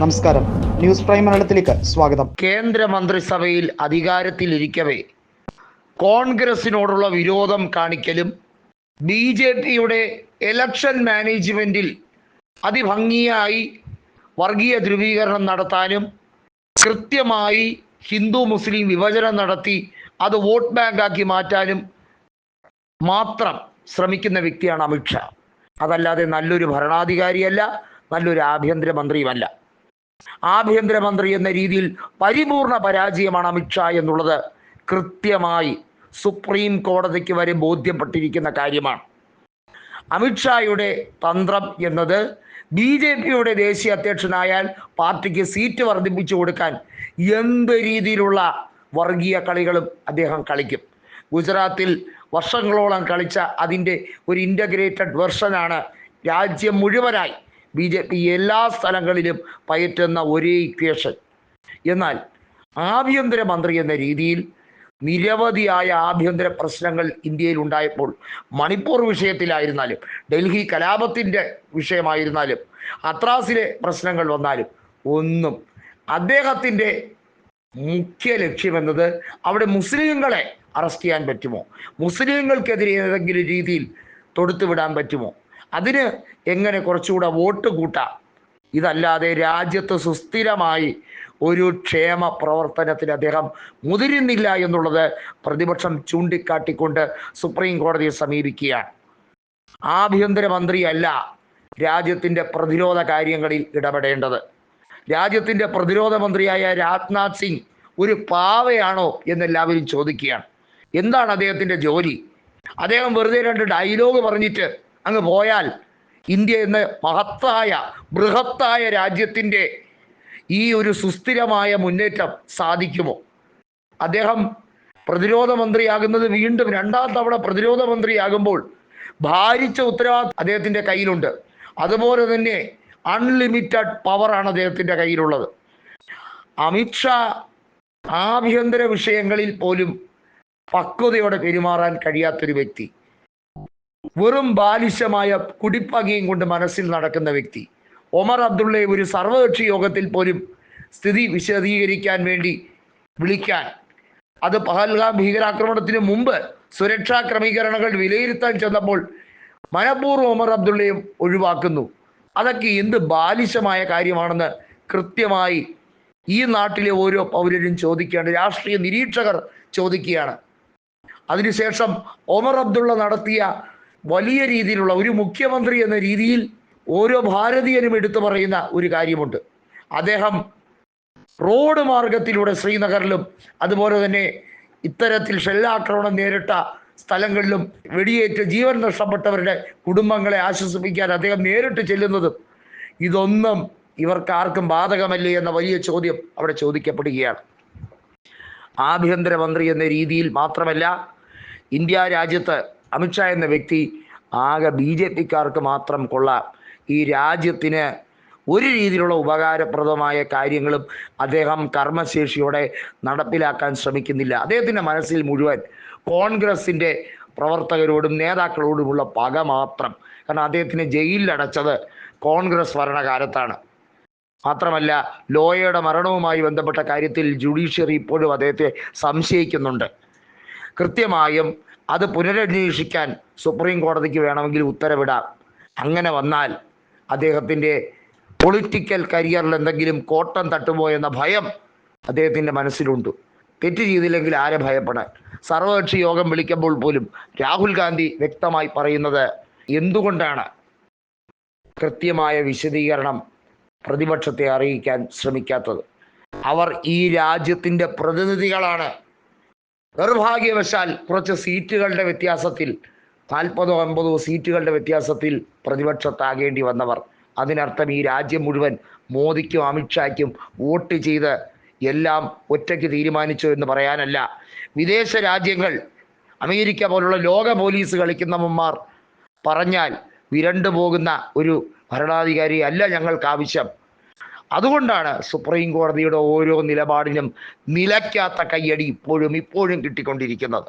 നമസ്കാരം. News prime മലയാളത്തിലേക്ക് സ്വാഗതം. കേന്ദ്രമന്ത്രിസഭയിൽ അധികാരത്തിലിരിക്കവേ കോൺഗ്രസിനോടുള്ള വിരോധം കാണിക്കലും ബി ജെ പിയുടെ ഇലക്ഷൻ മാനേജ്മെന്റിൽ അതിഭംഗിയായി വർഗീയ ധ്രുവീകരണം നടത്താനും കൃത്യമായി ഹിന്ദു മുസ്ലിം വിഭജനം നടത്തി അത് വോട്ട് ബാങ്കാക്കി മാറ്റാനും മാത്രം ശ്രമിക്കുന്ന വ്യക്തിയാണ് അമിത്ഷാ. അതല്ലാതെ നല്ലൊരു ഭരണാധികാരിയല്ല നല്ലൊരു ആഭ്യന്തരമന്ത്രിയുമല്ല. ആഭ്യന്തരമന്ത്രി എന്ന രീതിയിൽ പരിപൂർണ പരാജയമാണ് അമിത്ഷാ എന്നുള്ളത്. കൃത്യമായി സുപ്രീം കോടതിക്ക് വരെ ബോധ്യപ്പെട്ടിരിക്കുന്ന കാര്യമാണ്. അമിത്ഷായുടെ തന്ത്രം എന്നത് ബി ജെ പിയുടെ ദേശീയ അധ്യക്ഷനായാൽ പാർട്ടിക്ക് സീറ്റ് വർദ്ധിപ്പിച്ചു കൊടുക്കാൻ എന്ത് രീതിയിലുള്ള വർഗീയ കളികളും അദ്ദേഹം കളിക്കും. ഗുജറാത്തിൽ വർഷങ്ങളോളം കളിച്ച അതിന്റെ ഒരു ഇന്റഗ്രേറ്റഡ് വെർഷനാണ് രാജ്യം മുഴുവനായി ബി ജെ പി എല്ലാ സ്ഥലങ്ങളിലും പയറ്റുന്ന ഒരേ ഇക്വേഷൻ എന്നാൽ ആഭ്യന്തര മന്ത്രി എന്ന രീതിയിൽ നിരവധിയായ ആഭ്യന്തര പ്രശ്നങ്ങൾ ഇന്ത്യയിൽ ഉണ്ടായപ്പോൾ മണിപ്പൂർ വിഷയത്തിലായിരുന്നാലും ഡൽഹി കലാപത്തിന്റെ വിഷയമായിരുന്നാലും അത്രാസിലെ പ്രശ്നങ്ങൾ വന്നാലും ഒന്നും അദ്ദേഹത്തിന്റെ മുഖ്യ ലക്ഷ്യമെന്നത് അവിടെ മുസ്ലിങ്ങളെ അറസ്റ്റ് ചെയ്യാൻ പറ്റുമോ? മുസ്ലിങ്ങൾക്കെതിരെ ഏതെങ്കിലും രീതിയിൽ തൊടുത്തുവിടാൻ പറ്റുമോ? അതിന് എങ്ങനെ കുറച്ചുകൂടെ വോട്ട് കൂട്ടാം? ഇതല്ലാതെ രാജ്യത്ത് സുസ്ഥിരമായി ഒരു ക്ഷേമ പ്രവർത്തനത്തിന് അദ്ദേഹം മുതിരുന്നില്ല എന്നുള്ളത് പ്രതിപക്ഷം ചൂണ്ടിക്കാട്ടിക്കൊണ്ട് സുപ്രീം കോടതിയെ സമീപിക്കുകയാണ്. ആഭ്യന്തരമന്ത്രിയല്ല രാജ്യത്തിന്റെ പ്രതിരോധ കാര്യങ്ങളിൽ ഇടപെടേണ്ടത്. രാജ്യത്തിന്റെ പ്രതിരോധ മന്ത്രിയായ രാജ്നാഥ് സിംഗ് ഒരു പാവയാണോ എന്നെല്ലാവരും ചോദിക്കുകയാണ്. എന്താണ് അദ്ദേഹത്തിന്റെ ജോലി? അദ്ദേഹം വെറുതെ രണ്ട് ഡയലോഗ് പറഞ്ഞിട്ട് അങ്ങ് പോയാൽ ഇന്ത്യ എന്ന മഹത്തായ ബൃഹത്തായ രാജ്യത്തിന്റെ ഈ ഒരു സുസ്ഥിരമായ മുന്നേറ്റം സാധിക്കുമോ? അദ്ദേഹം പ്രതിരോധ മന്ത്രിയാകുന്നത് വീണ്ടും രണ്ടാം തവണ പ്രതിരോധ മന്ത്രിയാകുമ്പോൾ ഭാരിച്ച ഉത്തരവാദിത്വം അദ്ദേഹത്തിന്റെ കയ്യിലുണ്ട്. അതുപോലെ തന്നെ അൺലിമിറ്റഡ് പവറാണ് അദ്ദേഹത്തിന്റെ കയ്യിലുള്ളത്. അമിത്ഷാ ആഭ്യന്തര വിഷയങ്ങളിൽ പോലും പക്വതയോടെ പെരുമാറാൻ കഴിയാത്തൊരു വ്യക്തി. വെറും ബാലിശമായ കുടിപ്പകയും കൊണ്ട് മനസ്സിൽ നടക്കുന്ന വ്യക്തി. ഒമർ അബ്ദുള്ള ഒരു സർവകക്ഷി യോഗത്തിൽ പോലും സ്ഥിതി വിശദീകരിക്കാൻ വേണ്ടി വിളിക്കാൻ. അത് പഹൽഗാം ഭീകരാക്രമണത്തിന് മുമ്പ് സുരക്ഷാ ക്രമീകരണങ്ങൾ വിലയിരുത്താൻ ചെന്നപ്പോൾ മനപൂർവം ഒമർ അബ്ദുള്ളയും ഒഴിവാക്കുന്നു. അതൊക്കെ എന്ത് ബാലിശമായ കാര്യമാണെന്ന് കൃത്യമായി ഈ നാട്ടിലെ ഓരോ പൗരരും ചോദിക്കുകയാണ്. രാഷ്ട്രീയ നിരീക്ഷകർ ചോദിക്കുകയാണ്. അതിനുശേഷം ഒമർ അബ്ദുള്ള നടത്തിയ വലിയ രീതിയിലുള്ള ഒരു മുഖ്യമന്ത്രി എന്ന രീതിയിൽ ഓരോ ഭാരതീയനും എടുത്തു പറയുന്ന ഒരു കാര്യമുണ്ട്. അദ്ദേഹം റോഡ് മാർഗത്തിലൂടെ ശ്രീനഗറിലും അതുപോലെ തന്നെ ഇത്തരത്തിൽ ഷെല്ലാക്രമണം നേരിട്ട സ്ഥലങ്ങളിലും വെടിയേറ്റ് ജീവൻ നഷ്ടപ്പെട്ടവരുടെ കുടുംബങ്ങളെ ആശ്വസിപ്പിക്കാൻ അദ്ദേഹം നേരിട്ട് ചെല്ലുന്നതും ഇതൊന്നും ഇവർക്ക് ആർക്കും ബാധകമല്ലേ എന്ന വലിയ ചോദ്യം അവിടെ ചോദിക്കപ്പെടുകയാണ്. ആഭ്യന്തരമന്ത്രി എന്ന രീതിയിൽ മാത്രമല്ല ഇന്ത്യ രാജ്യത്ത് അമിത്ഷാ എന്ന വ്യക്തി ആകെ ബി ജെ പിക്കാർക്ക് മാത്രം കൊള്ളാം. ഈ രാജ്യത്തിന് ഒരു രീതിയിലുള്ള ഉപകാരപ്രദമായ കാര്യങ്ങളും അദ്ദേഹം കർമ്മശേഷിയോടെ നടപ്പിലാക്കാൻ ശ്രമിക്കുന്നില്ല. അദ്ദേഹത്തിന്റെ മനസ്സിൽ മുഴുവൻ കോൺഗ്രസിന്റെ പ്രവർത്തകരോടും നേതാക്കളോടുമുള്ള പക മാത്രം. കാരണം അദ്ദേഹത്തിന് ജയിലിലടച്ചത് കോൺഗ്രസ് ഭരണകാലത്താണ്. മാത്രമല്ല ലോയയുടെ മരണവുമായി ബന്ധപ്പെട്ട കാര്യത്തിൽ ജുഡീഷ്യറി ഇപ്പോഴും അദ്ദേഹത്തെ സംശയിക്കുന്നുണ്ട്. കൃത്യമായും അത് പുനരന്വേഷിക്കാൻ സുപ്രീം കോടതിക്ക് വേണമെങ്കിൽ ഉത്തരവിടാം. അങ്ങനെ വന്നാൽ അദ്ദേഹത്തിന്റെ പൊളിറ്റിക്കൽ കരിയറിൽ എന്തെങ്കിലും കോട്ടം തട്ടുമോ എന്ന ഭയം അദ്ദേഹത്തിന്റെ മനസ്സിലുണ്ട്. തെറ്റ് ചെയ്തില്ലെങ്കിൽ ആരെ ഭയപ്പെടാൻ? സർവകക്ഷി യോഗം വിളിക്കുമ്പോൾ പോലും രാഹുൽ ഗാന്ധി വ്യക്തമായി പറയുന്നത് എന്തുകൊണ്ടാണ്? കൃത്യമായ വിശദീകരണം പ്രതിപക്ഷത്തെ അറിയിക്കാൻ ശ്രമിക്കാത്തത്. അവർ ഈ രാജ്യത്തിന്റെ പ്രതിനിധികളാണ്. നിർഭാഗ്യവശാൽ കുറച്ച് സീറ്റുകളുടെ വ്യത്യാസത്തിൽ നാൽപ്പതോ അമ്പതോ സീറ്റുകളുടെ വ്യത്യാസത്തിൽ പ്രതിപക്ഷത്താകേണ്ടി വന്നവർ. അതിനർത്ഥം ഈ രാജ്യം മുഴുവൻ മോദിക്കും അമിത്ഷായ്ക്കും വോട്ട് ചെയ്ത് എല്ലാം ഒറ്റയ്ക്ക് തീരുമാനിച്ചു എന്ന് പറയാനല്ല. വിദേശ രാജ്യങ്ങൾ അമേരിക്ക പോലുള്ള ലോക പോലീസ് കളിക്കുന്നവന്മാർ പറഞ്ഞാൽ വിരണ്ടു പോകുന്ന ഒരു ഭരണാധികാരി അല്ല ഞങ്ങൾക്ക് ആവശ്യം. അതുകൊണ്ടാണ് സുപ്രീം കോടതിയുടെ ഓരോ നിലപാടിനും നിലയ്ക്കാത്ത കയ്യടി ഇപ്പോഴും ഇപ്പോഴും കിട്ടിക്കൊണ്ടിരിക്കുന്നത്.